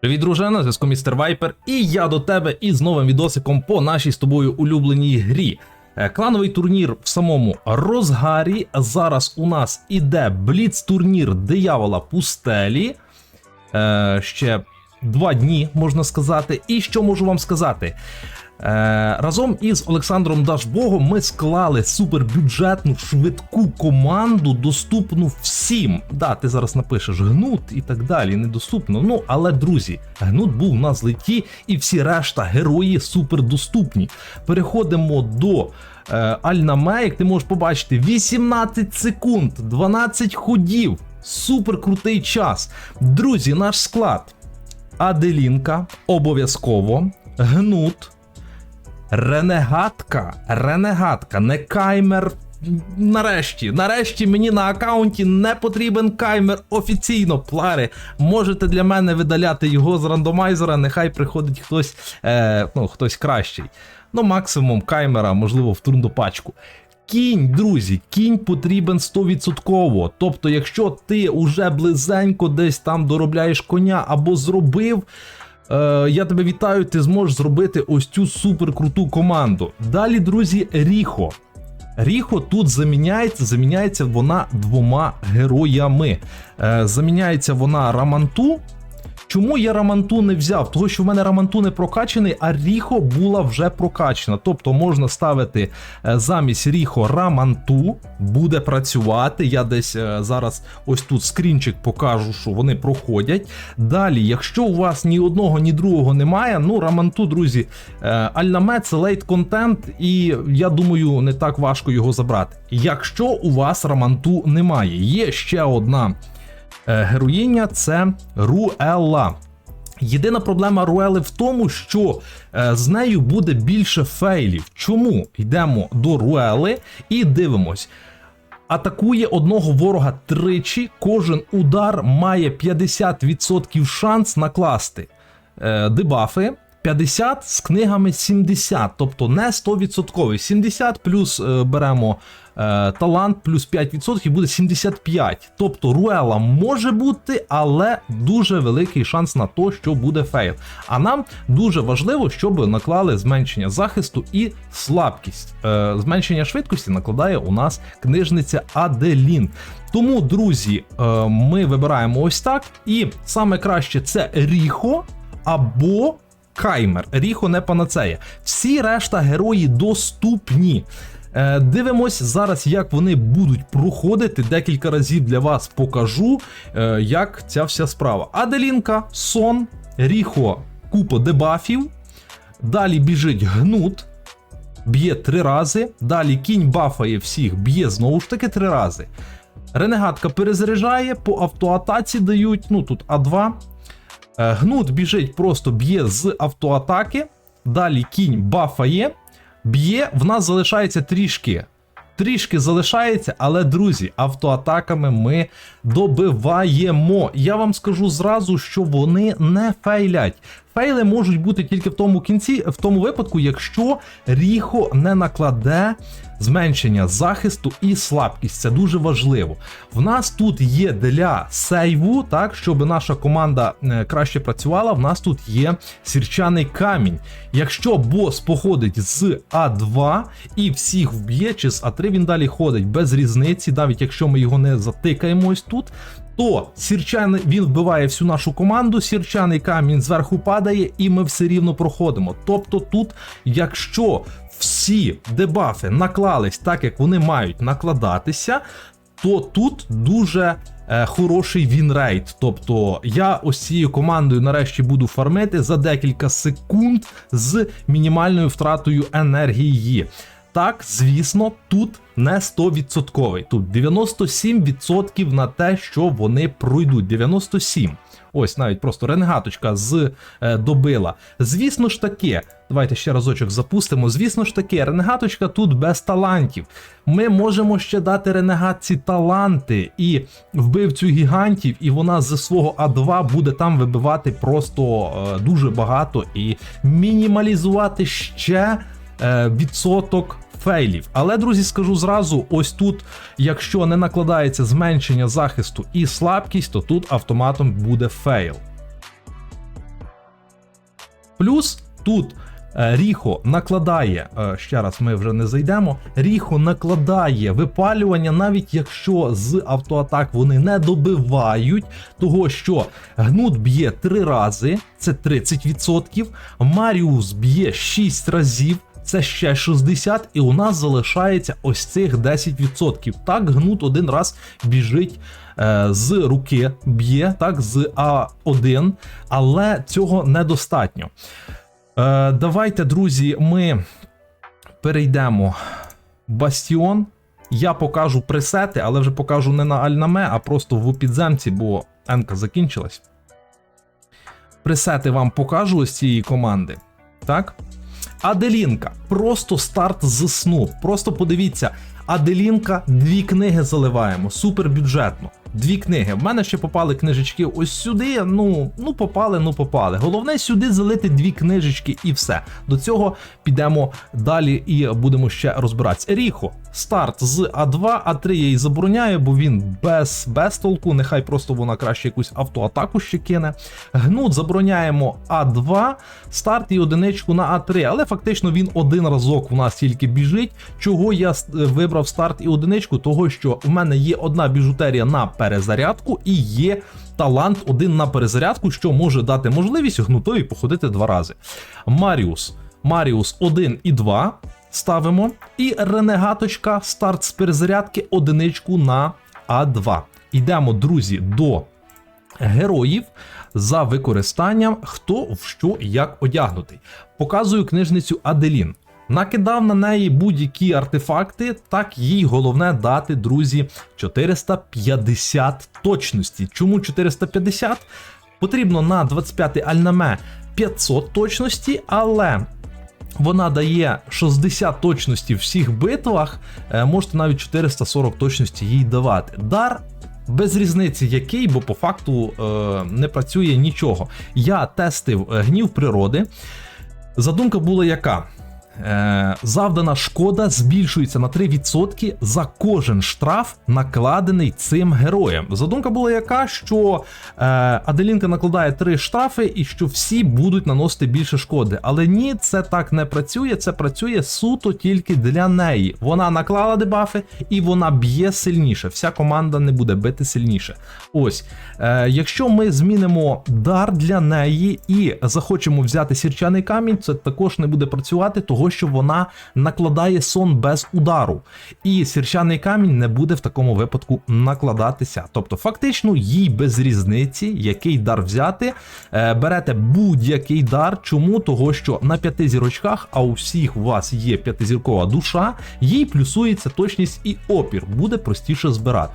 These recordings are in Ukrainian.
Привіт, дружина, на зв'язку містер Вайпер, і я до тебе із новим відосиком по нашій з тобою улюбленій грі. Е, Клановий турнір в самому розгарі. Зараз у нас іде бліц-турнір диявола пустелі. Е, ще два дні, можна сказати. І що можу вам сказати? Е, разом із Олександром Дашбогом ми склали супербюджетну швидку команду, доступну всім. Да, ти зараз напишеш гнут і так далі, недоступно. Ну, але друзі, гнут був на злеті, і всі решта герої супердоступні. Переходимо до е, Альнаме, як ти можеш побачити, 18 секунд, 12 ходів. Супер крутий час. Друзі, наш склад. Аделінка обов'язково, гнут. Ренегатка, ренегатка, не каймер. Нарешті, нарешті мені на аккаунті не потрібен каймер офіційно. Плари, можете для мене видаляти його з рандомайзера, нехай приходить хтось, е, ну, хтось кращий. Ну, максимум каймера, можливо, в турндопачку. Кінь, друзі, кінь потрібен 100%. Тобто, якщо ти уже близенько десь там доробляєш коня або зробив. Е, я тебе вітаю, ти зможеш зробити ось цю суперкруту команду. Далі, друзі, Ріхо. Ріхо тут заміняється, заміняється вона двома героями. Е, заміняється вона Раманту. Чому я Раманту не взяв? Того, що в мене Раманту не прокачаний, а Ріхо була вже прокачана. Тобто можна ставити е, замість Ріхо Раманту, буде працювати. Я десь е, зараз ось тут скрінчик покажу, що вони проходять. Далі, якщо у вас ні одного, ні другого немає, ну Раманту, друзі, Альнаме це лейт контент, і я думаю, не так важко його забрати. Якщо у вас Раманту немає, є ще одна героїня це Руелла. Єдина проблема Руели в тому, що е, з нею буде більше фейлів. Чому? Йдемо до Руели і дивимось. Атакує одного ворога тричі, кожен удар має 50% шанс накласти е, дебафи. 50 з книгами 70, тобто не 100%. 70 плюс е, беремо е, талант, плюс 5% буде 75. Тобто Руела може бути, але дуже великий шанс на те, що буде фейл. А нам дуже важливо, щоб наклали зменшення захисту і слабкість. Е, зменшення швидкості накладає у нас книжниця Аделін. Тому, друзі, е, ми вибираємо ось так. І саме краще це Ріхо або. Каймер, Ріхо не панацея. Всі решта герої доступні. Е, дивимось зараз, як вони будуть проходити. Декілька разів для вас покажу, е, як ця вся справа. Аделінка, сон, Ріхо, купа дебафів. Далі біжить гнут, б'є три рази. Далі кінь бафає всіх, б'є знову ж таки три рази. Ренегатка перезаряджає, по автоатаці дають, ну тут А2. Е, Гнут біжить, просто б'є з автоатаки. Далі кінь бафає, б'є, в нас залишається трішки. Трішки залишається, але, друзі, автоатаками ми добиваємо. Я вам скажу зразу, що вони не фейлять. Фейли можуть бути тільки в тому кінці, в тому випадку, якщо Ріхо не накладе зменшення захисту і слабкість. Це дуже важливо. В нас тут є для сейву, так, щоб наша команда е, краще працювала. В нас тут є сірчаний камінь. Якщо бос походить з А2 і всіх вб'є, чи з А3 він далі ходить без різниці, навіть якщо ми його не затикаємо ось тут. То сірчаний він вбиває всю нашу команду, сірчаний камінь зверху падає, і ми все рівно проходимо. Тобто, тут, якщо всі дебафи наклались так, як вони мають накладатися, то тут дуже е, хороший вінрейт. Тобто я ось цією командою нарешті буду фармити за декілька секунд з мінімальною втратою енергії. Так, звісно, тут не 100%. Тут 97% на те, що вони пройдуть. 97. Ось навіть просто ренегаточка з е, добила. Звісно ж таки, давайте ще разочок запустимо. Звісно ж таки, ренегаточка тут без талантів. Ми можемо ще дати ренегатці таланти і вбивцю гігантів, і вона з свого А2 буде там вибивати просто е, дуже багато і мінімалізувати ще е, відсоток фейлів. Але, друзі, скажу зразу: ось тут, якщо не накладається зменшення захисту і слабкість, то тут автоматом буде фейл. Плюс тут е, Ріхо накладає, е, ще раз ми вже не зайдемо. Ріхо накладає випалювання, навіть якщо з автоатак вони не добивають, того що гнут б'є 3 рази, це 30%, Маріус б'є 6 разів. Це ще 60, і у нас залишається ось цих 10%. Так, гнут один раз біжить е, з руки, б'є, так, з А1, але цього недостатньо. Е, давайте, друзі, ми перейдемо в Бастіон. Я покажу пресети, але вже покажу не на Альнаме, а просто в підземці, бо Енка закінчилась. Пресети вам покажу ось цієї команди. Так? Аделінка. Просто старт з сну. Просто подивіться. Аделінка, дві книги заливаємо. Супер бюджетно. Дві книги. В мене ще попали книжечки ось сюди. Ну, ну попали, ну попали. Головне сюди залити дві книжечки і все. До цього підемо далі і будемо ще розбиратися. Ріхо, старт з А2, А3 я її забороняю, бо він без, без толку. Нехай просто вона краще якусь автоатаку ще кине. Гнут забороняємо А2, старт і одиничку на А3, але фактично він один разок у нас тільки біжить. Чого я вибрав старт і одиничку? Того, що в мене є одна біжутерія на перезарядку і є талант один на перезарядку, що може дати можливість гнутові походити два рази. Маріус. Маріус 1 і 2 ставимо. І ренегаточка, старт з перезарядки, одиничку на А2. Йдемо, друзі, до героїв за використанням, хто в що як одягнутий. Показую книжницю Аделін. Накидав на неї будь-які артефакти, так їй головне дати, друзі, 450 точності. Чому 450? Потрібно на 25-й альнаме 500 точності, але вона дає 60 точності в всіх битвах, е, можете навіть 440 точності їй давати. Дар. Без різниці який, бо по факту е, не працює нічого. Я тестив е, гнів природи. Задумка була яка? Е, завдана шкода збільшується на 3% за кожен штраф, накладений цим героєм. Задумка була яка, що е, Аделінка накладає 3 штрафи і що всі будуть наносити більше шкоди. Але ні, це так не працює. Це працює суто тільки для неї. Вона наклала дебафи і вона б'є сильніше. Вся команда не буде бити сильніше. Ось, е, якщо ми змінимо дар для неї і захочемо взяти сірчаний камінь, це також не буде працювати, того що вона накладає сон без удару. І сірчаний камінь не буде в такому випадку накладатися. Тобто, фактично, їй без різниці, який дар взяти. Е, берете будь-який дар. Чому? Того, що на п'яти зірочках, а у всіх у вас є п'ятизіркова душа, їй плюсується точність і опір, буде простіше збирати.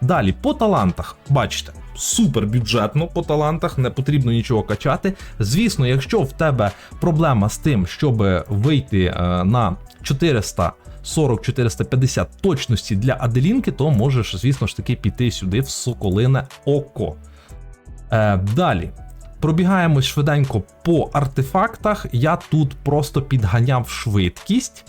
Далі, по талантах, бачите, супер бюджетно по талантах, не потрібно нічого качати. Звісно, якщо в тебе проблема з тим, щоб вийти е, на 400. 40-450 точності для Аделінки, то можеш, звісно ж таки, піти сюди в Соколине Око. Е, далі. Пробігаємось швиденько по артефактах. Я тут просто підганяв швидкість.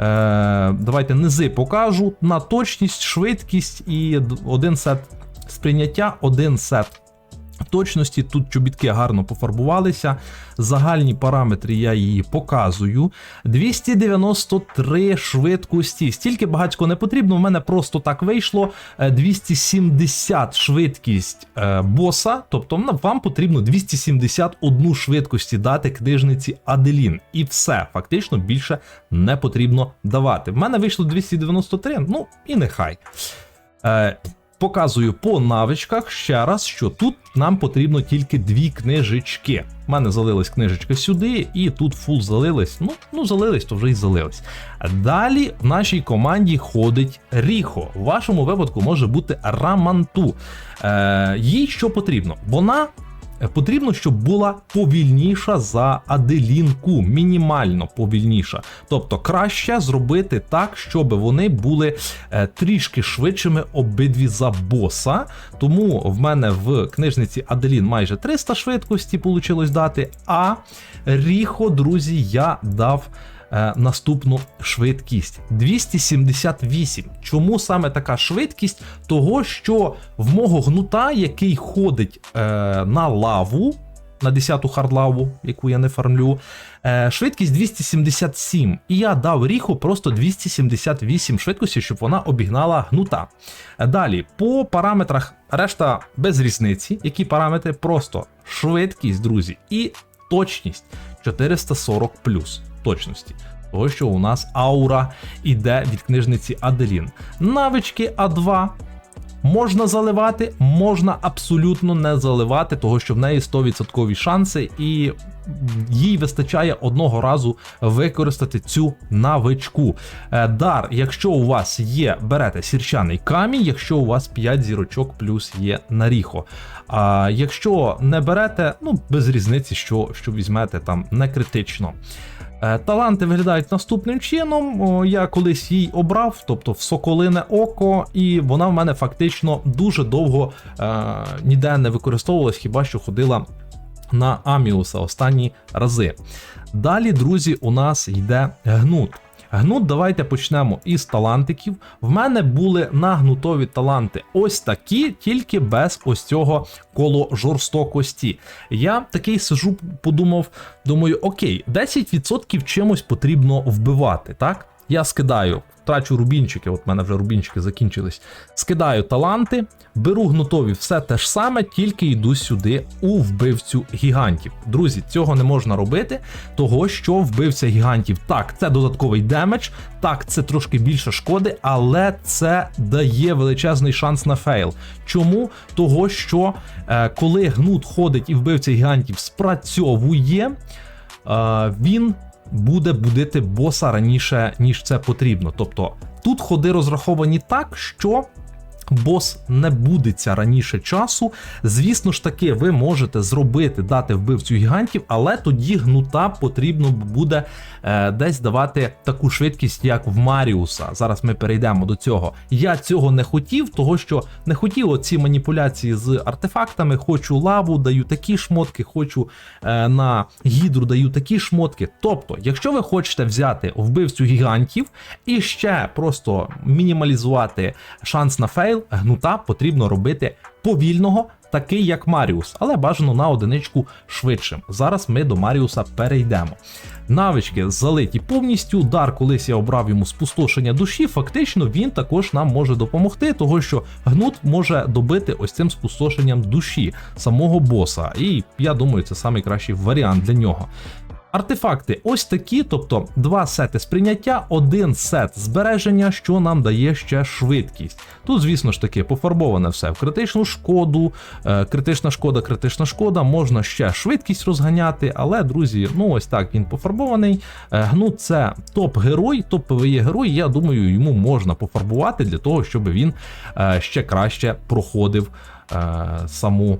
Е, давайте низи покажу на точність, швидкість і один сет сприйняття, один сет точності. Тут чобітки гарно пофарбувалися. Загальні параметри я її показую. 293 швидкості. Стільки багатько не потрібно. У мене просто так вийшло. Е, 270 швидкість е, боса. Тобто вам потрібно 271 швидкості дати книжниці Аделін. І все, фактично більше не потрібно давати. В мене вийшло 293, ну і нехай. Показую по навичках ще раз, що тут нам потрібно тільки дві книжечки. У мене залилась книжечки сюди, і тут фул залились. Ну, ну залились, то вже й залились. Далі в нашій команді ходить Ріхо. В вашому випадку може бути Раманту. Е, їй що потрібно? Вона Потрібно, щоб була повільніша за Аделінку, мінімально повільніша. Тобто краще зробити так, щоб вони були е, трішки швидшими обидві за боса. Тому в мене в книжниці Аделін майже 300 швидкості вийшло дати. А Ріхо, друзі, я дав. Е, Наступну швидкість 278. Чому саме така швидкість? Того, що в мого гнута, який ходить е, на лаву, на 10-ту хардлаву, яку я не фармлю. Е, швидкість 277. І я дав ріху просто 278 швидкості, щоб вона обігнала гнута. Далі, по параметрах решта без різниці. Які параметри? Просто швидкість, друзі, і точність 440 точності. Того, що у нас аура іде від книжниці Аделін. Навички А2 можна заливати, можна абсолютно не заливати, того що в неї 100% шанси, і їй вистачає одного разу використати цю навичку. Е, Дар, якщо у вас є, берете сірчаний камінь, якщо у вас 5 зірочок плюс є на ріхо. А якщо не берете, ну без різниці, що, що візьмете там не критично. Е, Таланти виглядають наступним чином. Я колись її обрав, тобто в соколине око, і вона в мене фактично дуже довго е, ніде не використовувалась, хіба що ходила на Аміуса останні рази. Далі, друзі, у нас йде гнут. Гнут, давайте почнемо із талантиків. В мене були нагнутові таланти ось такі, тільки без ось цього коло жорстокості. Я такий сижу, подумав, думаю, окей, 10% чимось потрібно вбивати, так? Я скидаю, трачу рубінчики, от в мене вже рубінчики закінчились. Скидаю таланти, беру гнутові все те ж саме, тільки йду сюди у вбивцю гігантів. Друзі, цього не можна робити, того що вбивця гігантів. Так, це додатковий демедж, так, це трошки більше шкоди, але це дає величезний шанс на фейл. Чому? Того, що е, коли гнут ходить і вбивця гігантів спрацьовує, е, він буде будити боса раніше, ніж це потрібно. Тобто тут ходи розраховані так, що. Бос не будеться раніше часу. Звісно ж таки, ви можете зробити, дати вбивцю гігантів, але тоді гнута потрібно буде е, десь давати таку швидкість, як в Маріуса. Зараз ми перейдемо до цього. Я цього не хотів, того що не хотів оці маніпуляції з артефактами. Хочу лаву, даю такі шмотки, хочу е, на гідру даю такі шмотки. Тобто, якщо ви хочете взяти вбивцю гігантів і ще просто мінімалізувати шанс на фейл, гнута потрібно робити повільного. Такий як Маріус, але бажано на одиничку швидшим. Зараз ми до Маріуса перейдемо. Навички залиті повністю. Дар, колись я обрав йому спустошення душі. Фактично він також нам може допомогти, того що гнут може добити ось цим спустошенням душі самого боса. І я думаю, це найкращий варіант для нього. Артефакти ось такі, тобто два сети сприйняття, один сет збереження, що нам дає ще швидкість. Тут, звісно ж таки, пофарбоване все в критичну шкоду, е, критична шкода, критична шкода, можна ще швидкість розганяти, але, друзі, ну ось так він пофарбований. Е, Гнут це топ-герой, топовий герой. Я думаю, йому можна пофарбувати для того, щоб він е, ще краще проходив е, саму.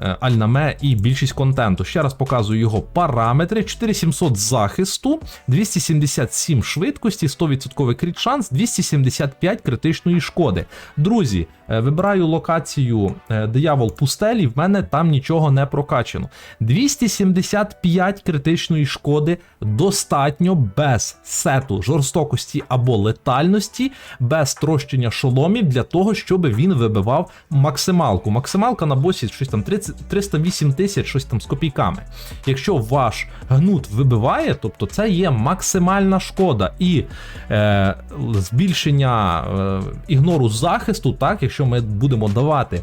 Е, Альнаме і більшість контенту. Ще раз показую його параметри: 4700 захисту, 277 швидкості, 100% кріт шанс, 275 критичної шкоди. Друзі, е, вибираю локацію е, Диявол Пустелі, в мене там нічого не прокачано. 275 критичної шкоди достатньо без сету жорстокості або летальності, без трощення шоломів для того, щоб він вибивав максималку. Максималка на босі щось там 30, 308 тисяч, щось там з копійками. Якщо ваш гнут вибиває, тобто це є максимальна шкода і е, збільшення е, ігнору захисту, так, якщо ми будемо давати.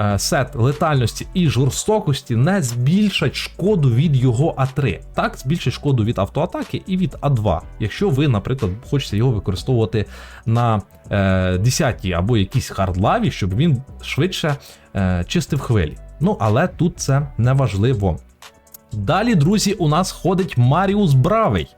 е, Сет летальності і жорстокості не збільшать шкоду від його А3. Так, збільшить шкоду від автоатаки і від А2. Якщо ви, наприклад, хочете його використовувати на е, 10 або якійсь хардлаві, щоб він швидше е, чистив хвилі. Ну, але тут це не важливо. Далі, друзі, у нас ходить Маріус Бравий.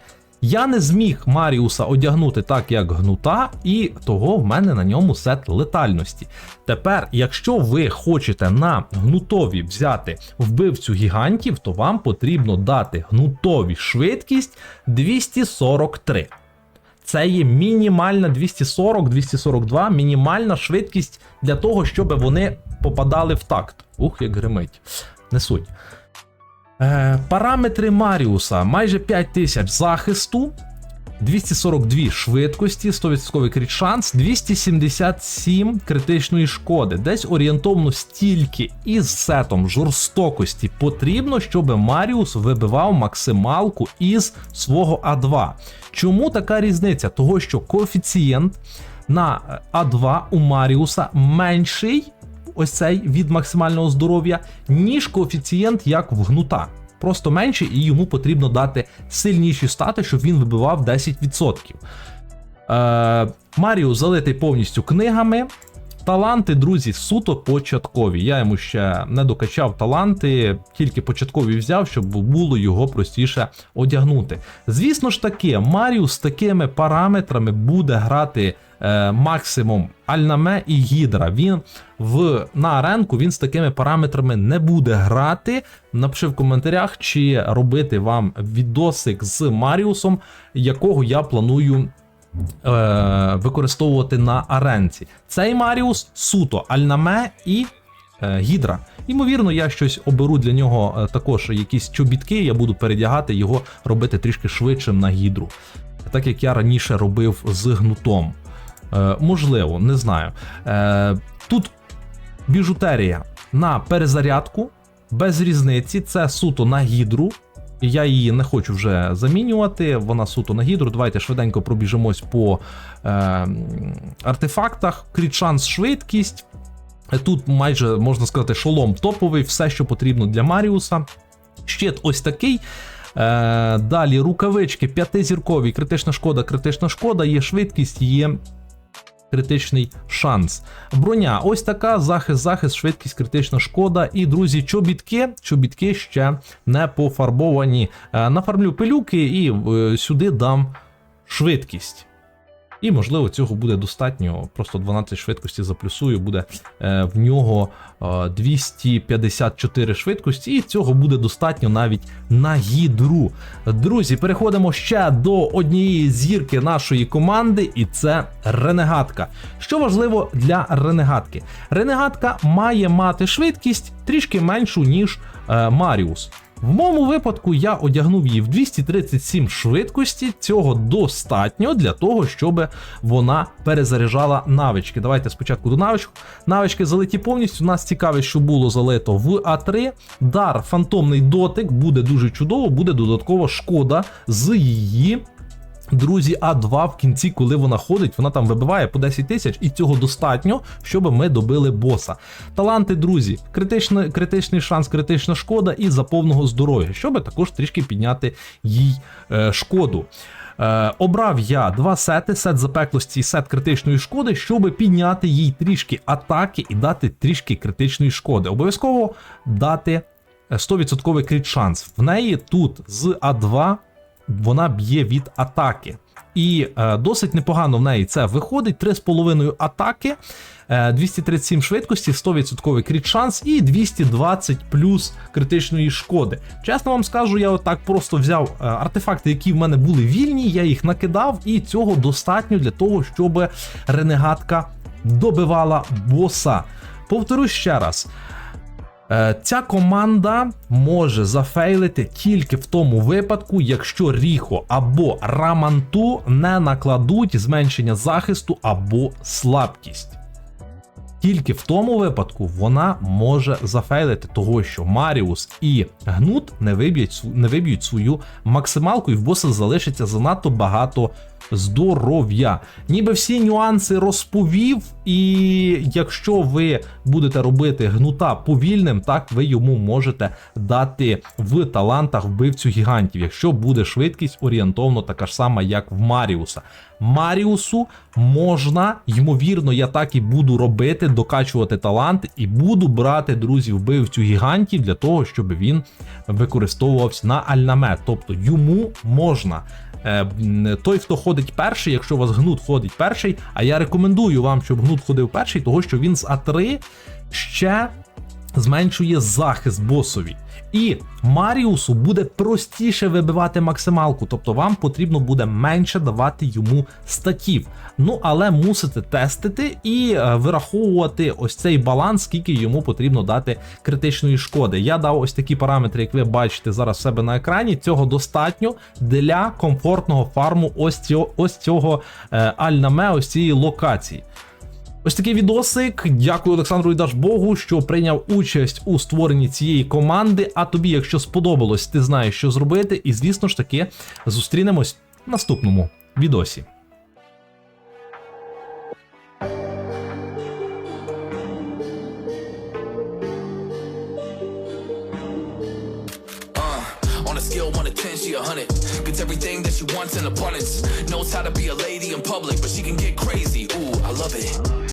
Я не зміг Маріуса одягнути так, як гнута, і того в мене на ньому сет летальності. Тепер, якщо ви хочете на гнутові взяти вбивцю гігантів, то вам потрібно дати гнутові швидкість 243. Це є мінімальна 240-242, мінімальна швидкість для того, щоб вони попадали в такт. Ух, як гримить. Не суть. Е, параметри Маріуса майже 5000 захисту, 242 швидкості, 100% крит шанс, 277 критичної шкоди. Десь орієнтовно стільки із сетом жорстокості потрібно, щоб Маріус вибивав максималку із свого А2. Чому така різниця? Того, що коефіцієнт на А2 у Маріуса менший, ось цей від максимального здоров'я, ніж коефіцієнт як в гнута. Просто менший, і йому потрібно дати сильніші стати, щоб він вибивав 10%. Е, Маріус залитий повністю книгами. Таланти, друзі, суто початкові. Я йому ще не докачав таланти, тільки початкові взяв, щоб було його простіше одягнути. Звісно ж таки, Маріус з такими параметрами буде грати максимум Альнаме і Гідра. Він в на аренку він з такими параметрами не буде грати. Напиши в коментарях, чи робити вам відосик з Маріусом, якого я планую е, використовувати на аренці. Цей Маріус суто Альнаме і е, Гідра. Ймовірно, я щось оберу для нього е, також якісь чобітки, я буду передягати його, робити трішки швидшим на гідру. Так як я раніше робив з гнутом. Е, можливо, не знаю. Е, тут біжутерія на перезарядку, без різниці, це суто на гідру. Я її не хочу вже замінювати, вона суто на гідру. Давайте швиденько пробіжимось по е, артефактах. Кріт шанс, швидкість. Тут майже можна сказати, шолом топовий, все, що потрібно для Маріуса. Щит ось такий. Е, далі рукавички п'ятизіркові, критична шкода, критична шкода, є швидкість, є критичний шанс. Броня, ось така, захист, захист, швидкість, критична шкода. І, друзі, чобітки. Чобітки ще не пофарбовані. Е, нафармлю пилюки і е, сюди дам швидкість. І, можливо, цього буде достатньо. Просто 12 швидкості заплюсую, буде е, в нього е, 254 швидкості, і цього буде достатньо навіть на гідру. Друзі, переходимо ще до однієї зірки нашої команди, і це ренегатка. Що важливо для ренегатки? Ренегатка має мати швидкість трішки меншу, ніж е, Маріус. В моєму випадку я одягнув її в 237 швидкості. Цього достатньо для того, щоб вона перезаряджала навички. Давайте спочатку до навичок. Навички залиті повністю. Нас цікаве, що було залито в А3. Дар фантомний дотик буде дуже чудово, буде додаткова шкода з її. Друзі, А2 в кінці, коли вона ходить, вона там вибиває по 10 тисяч, і цього достатньо, щоб ми добили боса. Таланти, друзі, критичний, критичний шанс, критична шкода і за повного здоров'я, щоб також трішки підняти їй е, шкоду. Е, обрав я два сети: сет запеклості і сет критичної шкоди, щоб підняти їй трішки атаки і дати трішки критичної шкоди. Обов'язково дати 100% крит шанс. В неї тут з А2 вона б'є від атаки. І е, досить непогано в неї це виходить. 3,5 атаки, е, 237 швидкості, 100% кріт шанс і 220 плюс критичної шкоди. Чесно вам скажу, я отак просто взяв е, артефакти, які в мене були вільні, я їх накидав, і цього достатньо для того, щоб ренегатка добивала боса. Повторюсь ще раз. Е, Ця команда може зафейлити тільки в тому випадку, якщо Ріхо або Раманту не накладуть зменшення захисту або слабкість. Тільки в тому випадку вона може зафейлити того, що Маріус і Гнут не виб'ють, не виб'ють свою максималку, і в боса залишиться занадто багато здоров'я. Ніби всі нюанси розповів, і якщо ви будете робити гнута повільним, так ви йому можете дати в талантах вбивцю гігантів, якщо буде швидкість орієнтовно така ж сама, як в Маріуса. Маріусу можна, ймовірно, я так і буду робити, докачувати таланти і буду брати друзів вбивцю гігантів для того, щоб він використовувався на альнамет. Тобто йому можна. Е, Той, хто ходить перший, якщо у вас гнут ходить перший, а я рекомендую вам, щоб гнут ходив перший, того що він з А3 ще зменшує захист босові. І Маріусу буде простіше вибивати максималку, тобто вам потрібно буде менше давати йому статів. Ну але мусите тестити і е, вираховувати ось цей баланс, скільки йому потрібно дати критичної шкоди. Я дав ось такі параметри, як ви бачите зараз в себе на екрані. Цього достатньо для комфортного фарму ось цього, ось цього е, альнаме, ось цієї локації. Ось такий відосик. Дякую Олександру і Дажбогу, що прийняв участь у створенні цієї команди. А тобі, якщо сподобалось, ти знаєш, що зробити. І звісно ж таки, зустрінемось в наступному відосі. On a scale 1 to 10, she a 100. Gets everything that she wants in abundance. Knows how to be a lady in public, but she can get crazy. Ooh, I love it.